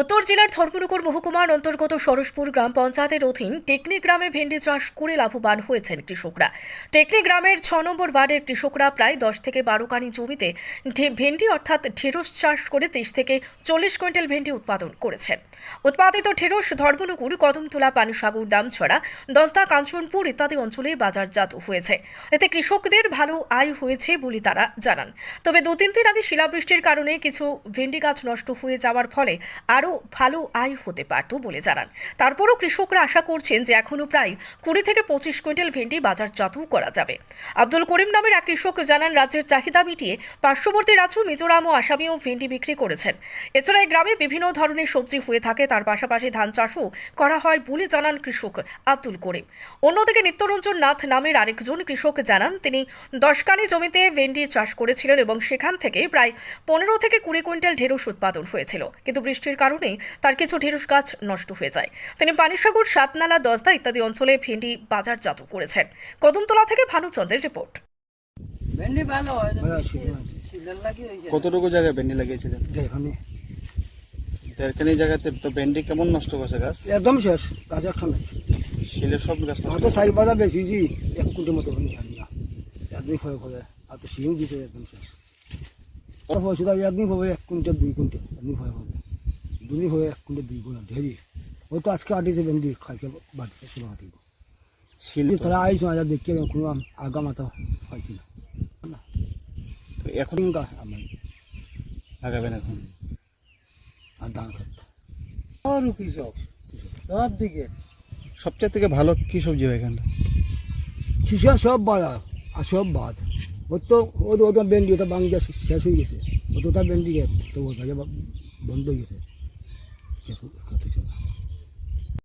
উত্তর জেলার ধর্মনগর মহকুমার অন্তর্গত সরসপুর গ্রাম পঞ্চায়েতের অধীন টেকনি গ্রামে ভেন্ডি চাষ করে লাভবান হয়েছেন কৃষকরা। টেকনি গ্রামের ছ নম্বর ওয়ার্ডের কৃষকরা প্রায় দশ থেকে বারো কানি জমিতে ভেন্ডি অর্থাৎ ঢেঁড়স চাষ করে ত্রিশ থেকে চল্লিশ কুইন্টাল ভেন্ডি উৎপাদন করেছেন। উৎপাদিত ঢেঁড়স ধর্মনগর, কদমতলা, পানিসাগর, দামছড়া দশদা কাঞ্চনপুর ইত্যাদি অঞ্চলে বাজারজাত হয়েছে। এতে কৃষকদের ভালো আয় হয়েছে বলে তারা জানান। তবে দু তিন দিন আগে শিলাবৃষ্টির কারণে কিছু ভেন্ডি গাছ নষ্ট হয়ে যাওয়ার ফলে আরও ভালো আয় হতে পারত বলে জানান। তারপরও কৃষকরা আশা করছেন যে এখনও প্রায় কুড়ি থেকে পঁচিশ কুইন্টাল ভেন্ডি বাজারজাতও করা যাবে। আব্দুল করিম নামের এক কৃষক জানান, রাজ্যের চাহিদা মিটিয়ে পার্শ্ববর্তী রাজ্য মিজোরাম ও আসামিও ভেন্ডি বিক্রি করেছেন। এছাড়া এই গ্রামে বিভিন্ন ধরনের সবজি হয়ে থাকে, তার পাশাপাশি ধান চাষও করা হয় বলে জানান কৃষক আব্দুল করিম। অন্যদিকে নিত্যরঞ্জন নাথ নামের আরেকজন কৃষক জানান, তিনি দশকানি জমিতে ভেন্ডি চাষ করেছিলেন এবং সেখান থেকে প্রায় পনেরো থেকে কুড়ি কুইন্টাল ঢেঁড়স উৎপাদন হয়েছিল। কিন্তু বৃষ্টির কারণে তার কিছু ঢেঁড়স গাছ নষ্ট হয়ে যায়। তিনি পানিসাগর সাতনালা দশদা ইত্যাদি অঞ্চলে ভেন্ডি বাজারজাত করেছেন। কদমতলা থেকে ভানুচন্দ্রের রিপোর্ট। ভেন্ডি ভালো কতটুকু জায়গায় ভেন্ডি লাগিয়েছিলেন? এখানে দেড়খানি জায়গাতে তো ভেন্ডি কেমন নষ্ট করছে গাছ? একদম শেষ গাছ একটা নাই। শিলে সব গাছ তো চারি পাতা বেশিছি এক কুইন্টাল মতো একদিন ফয়ে ফলে আর তো শিং দিছে একদম শেষ। পয়সা একদিন হবে এক কুইন্টাল দুই কুইন্টাল একদিন ফয়ে ফলে দুদিন হবে এক কুইন্টাল দুই কুইন্টাল ঢেরি ওই তো আজকে আটিছে ভেন্ডি খাইকে বাদ শুরু হাঁটিব শিল তারা আইসো আজ দেখি কোনো আগা মাথা পাইছি না। তো এখন আমার লাগাবেন এখন? আর ধান খেত। আরও কৃষক। সব দিকে। সবচেয়ে থেকে ভালো কি সবজি হয় এখানটা? কিসের সব বাড়া আর সব বাদ। ওর তো ওর ওটা বেন্ডি ওটা বাংলা শেষ হয়ে গেছে। ওটা বেন্ডি গেছে তো ওটা বন্ধ হয়ে গেছে। Jesús, que estoy